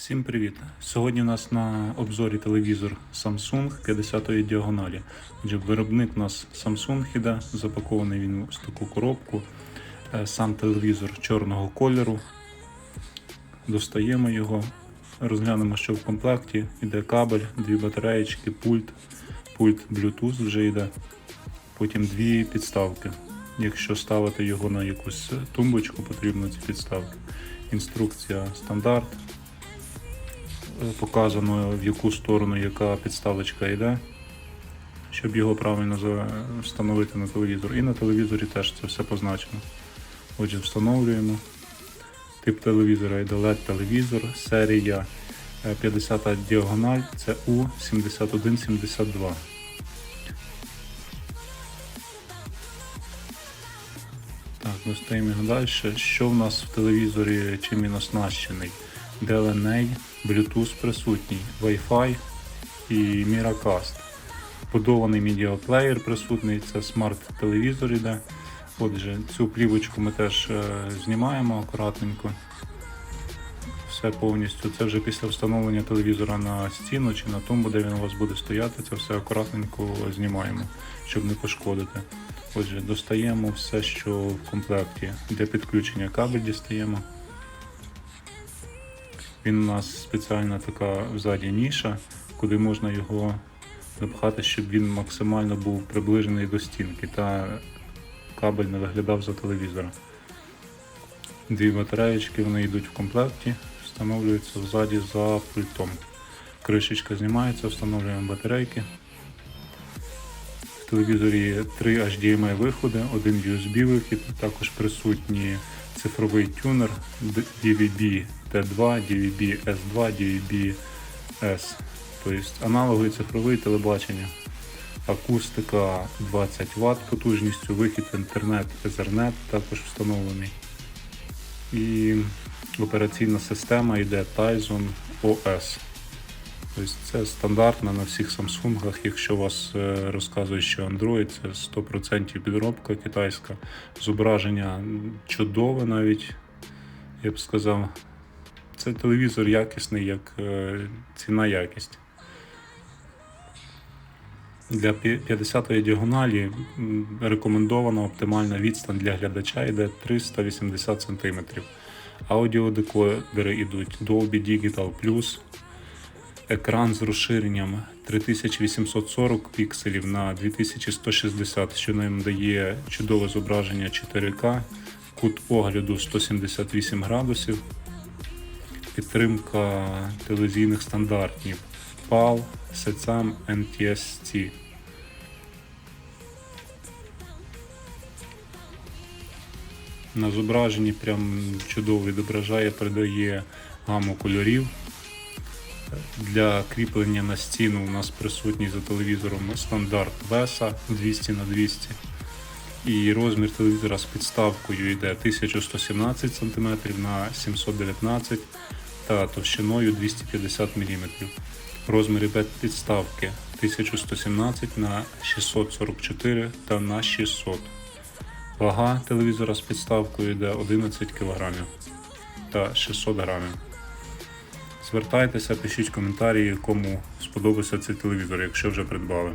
Всім привіт! Сьогодні у нас на обзорі телевізор Samsung 50-ї діагоналі. Отже, виробник у нас Samsung іде, запакований він в таку коробку. Е, Сам телевізор чорного кольору. Достаємо його, розглянемо, що в комплекті. Іде кабель, дві батареєчки, пульт, пульт Bluetooth вже йде. Потім дві підставки. Якщо ставити його на якусь тумбочку, потрібно ці підставки. Інструкція стандарт. Е, Показано в яку сторону яка підставочка йде, щоб його правильно встановити на телевізор. І на телевізорі теж це все позначено. Отже, встановлюємо. Тип телевізора йде LED-телевізор, серія е, 50 діагональ, це U7172. Так, достаємо його далі. Що в нас в телевізорі, чим він оснащений? DLNA, Bluetooth присутній, Wi-Fi і Miracast. Подований медіаплеєр присутній, це смарт-телевізор іде. Отже, цю плівочку ми теж е, знімаємо акуратненько. Все повністю. Це вже після встановлення телевізора на стіну чи на тумбу, де він у вас буде стояти, це все акуратненько знімаємо, щоб не пошкодити. Отже, достаємо все, що в комплекті. Для підключення кабель дістаємо. Він у нас спеціальна така ззаді ніша, куди можна його напхати, щоб він максимально був приближений до стінки та кабель не виглядав за телевізора. Дві батареєчки вони йдуть в комплекті, встановлюються ззаді за пультом. Кришечка знімається, встановлюємо батарейки. Телевізорі три HDMI виходи, один USB вихід, також присутній цифровий тюнер DVB T2, DVB S2, DVB S. Тобто аналоговий цифровий телебачення. Акустика 20 Вт потужністю, вихід в інтернет Ethernet також встановлений. І операційна система йде Tizen OS. Тобто це стандартно на всіх Samsung, якщо вас е, розказує, що Android це 100% підробка китайська, зображення чудове навіть, я б сказав. Це телевізор якісний, як е, ціна якість. Для 50-ї діагоналі рекомендована оптимальна відстань для глядача йде 380 см. Аудіодекодери йдуть Dolby Digital Plus, екран з розширенням 3840 пікселів на 2160, що нам дає чудове зображення 4К, кут огляду 178 градусів, підтримка телевізійних стандартів PAL, SECAM, NTSC. На зображенні прям чудово відображає, передає гаму кольорів. Для кріплення на стіну у нас присутній за телевізором стандарт VESA 200 на 200 і розмір телевізора з підставкою йде 1117 см на 719 та товщиною 250 мм. Розміри підставки 1117 на 644 та на 600 Вага телевізора з підставкою йде 11 кг та 600 грамів. Звертайтеся, пишіть коментарі, кому сподобався цей телевізор, якщо вже придбали.